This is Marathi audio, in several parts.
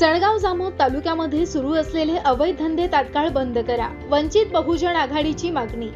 जळगाव जामोद तालुक्यामध्ये सुरू असलेले अवैध धंदे तात्काळ बंद करा. वंचित बहुजन आघाडीची मागणी.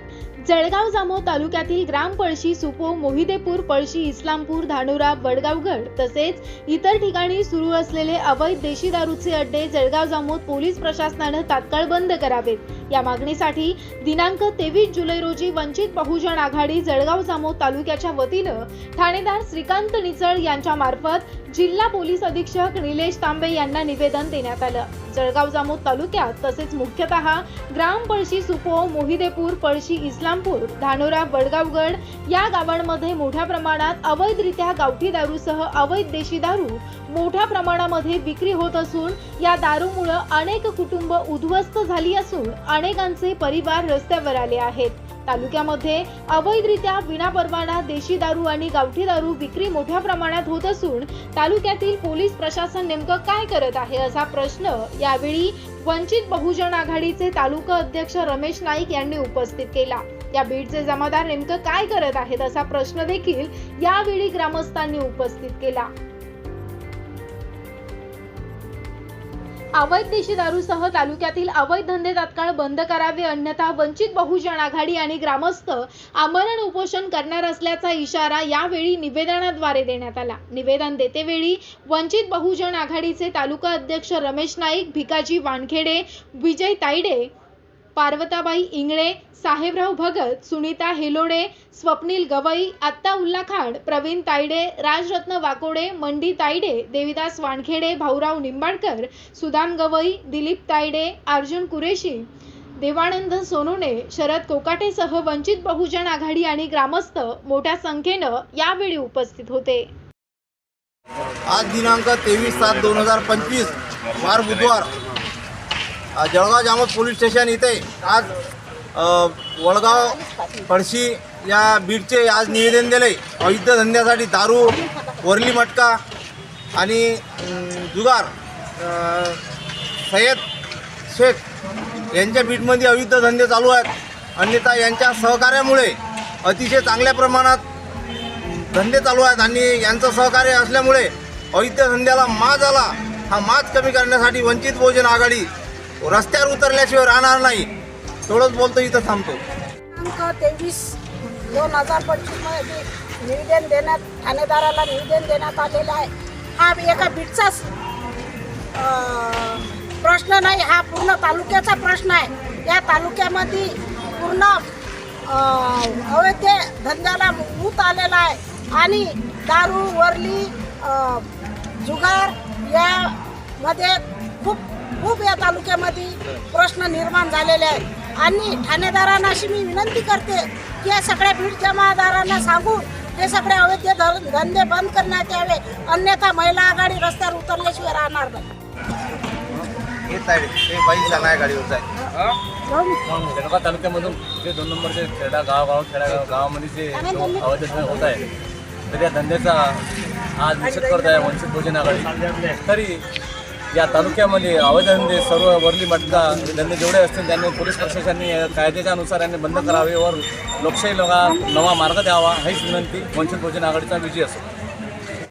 जळगाव जामोद तालुक्यातील ग्राम पळशी सुपो मोहिदेपूर पळशी इस्लामपूर धानोरा वडगावगड तसेच इतर ठिकाणी सुरू असलेले अवैध देशी दारूचे अड्डे जळगाव जामोद पोलीस प्रशासनानं तात्काळ बंद करावेत. या मागणीसाठी दिनांक तेवीस जुलै रोजी वंचित बहुजन आघाडी जळगाव जामोद तालुक्याच्या वतीनं ठाणेदार श्रीकांत निचळ यांच्या मार्फत जिल्हा पोलीस अधीक्षक निलेश तांबे यांना निवेदन देण्यात आलं. जळगाव जामोद तालुक्यात तसेच मुख्यतः ग्राम पळशी सुपो मोहिदेपूर पळशी इस्लामपूर धानोरा वडगावगड या गावांमध्ये मोठ्या प्रमाणात अवैधरित्या गावठी दारूसह अवैध देशी दारू मोठ्या प्रमाणामध्ये विक्री होत असून या दारूमुळे अनेक कुटुंब उद्ध्वस्त झाली असून अनेकांचे परिवार रस्त्यावर आले आहेत. तालुक्यामध्ये अवैधरित्या विनापरवाना देशी दारू आणि गावठी दारू विक्री मोठ्या प्रमाणात होत असून तालुक्यातील पोलीस प्रशासन नेमकं काय करत आहे असा प्रश्न यावेळी वंचित बहुजन आघाडीचे तालुका अध्यक्ष रमेश नाईक यांनी उपस्थित केला. या बीडचे जमादार नेमकं काय करत आहेत असा प्रश्न देखील यावेळी ग्रामस्थांनी उपस्थित केला. अवैध देशी दारूसह तालुक्यातील अवैध धंदे तात्काळ बंद करावे अन्यथा वंचित बहुजन आघाडी आणि ग्रामस्थ आमरण उपोषण करणार असल्याचा इशारा यावेळी निवेदनाद्वारे देण्यात आला. निवेदन देतेवेळी वंचित बहुजन आघाडीचे तालुका अध्यक्ष रमेश नाईक भिकाजी वानखेडे विजय तायडे पार्वताबाई इंगळे साहेबराव भगत सुनीता हेलोडे स्वप्नील गवई आत्ता उल्ला प्रवीण तायडे राजरत्न वाकोडे मंडी तायडे देविदास वानखेडे भाऊराव निंबाडकर सुदाम गवई दिलीप तायडे अर्जुन कुरेशी देवानंद सोनोने शरद कोकाटेसह वंचित बहुजन आघाडी आणि ग्रामस्थ मोठ्या संख्येनं यावेळी उपस्थित होते. आज दिनांक तेवीस सात दोन हजार पंचवीस वार बुधवार जळगाव जामोद पोलीस स्टेशन इथे आज वडगाव पळशी या बीडचे आज निवेदन दिले. अवैध धंद्यासाठी दारू वरली मटका आणि जुगार सय्यद शेख यांच्या बीडमध्ये अवैध धंदे चालू आहेत. अन्यथा यांच्या सहकार्यामुळे अतिशय चांगल्या प्रमाणात धंदे चालू आहेत आणि यांचं सहकार्य असल्यामुळे अवैध धंद्याला माज आला. हा माज कमी करण्यासाठी वंचित बहुजन आघाडी रस्त्यावर उतरल्याशिवाय राहणार नाही. तेवढंच बोलतो इथं थांबतो. दिनांक तेवीस दोन हजार पंचवीसमध्ये निवेदन देण्यात ठाणेदाराला निवेदन देण्यात आलेलं आहे. हा एका बीडचाच प्रश्न नाही हा पूर्ण तालुक्याचा प्रश्न आहे. या तालुक्यामध्ये पूर्ण अवैध धंद्याला मूत आलेला आहे. आणि दारू वरली जुगार यामध्ये खूप खूप या तालुक्यामध्ये प्रश्न निर्माण झालेले आहेत. आणि ठाणेदारांना अशी मी विनंती करते की या सगळ्या बीड जमादारांना सांगून हे सगळे अवैध ध- धंदे बंद करण्यात यावे. अन्यथा महिला आघाडी रस्त्यावर उतरल्याशिवाय राहणार नाही. गाडीवर जळगाव तालुक्यामधून जे दोन नंबरचे खेडा गाव गाव खेड्यागाव गावामध्ये जे अवैध होत आहे तर या धंद्याचा आज निषेध करत आहे वंचित बहुजन आघाडी. तरी या तालुक्यामध्ये अवैध सर्व वरली मटका धंदे जेवढे असतील त्यांनी पोलीस प्रशासनाने कायद्याच्या अनुसार यांनी बंद करावे वर लोकशाही लोका नवा मार्ग द्यावा हीच विनंती वंचित बहुजन आघाडीचा विजय असो.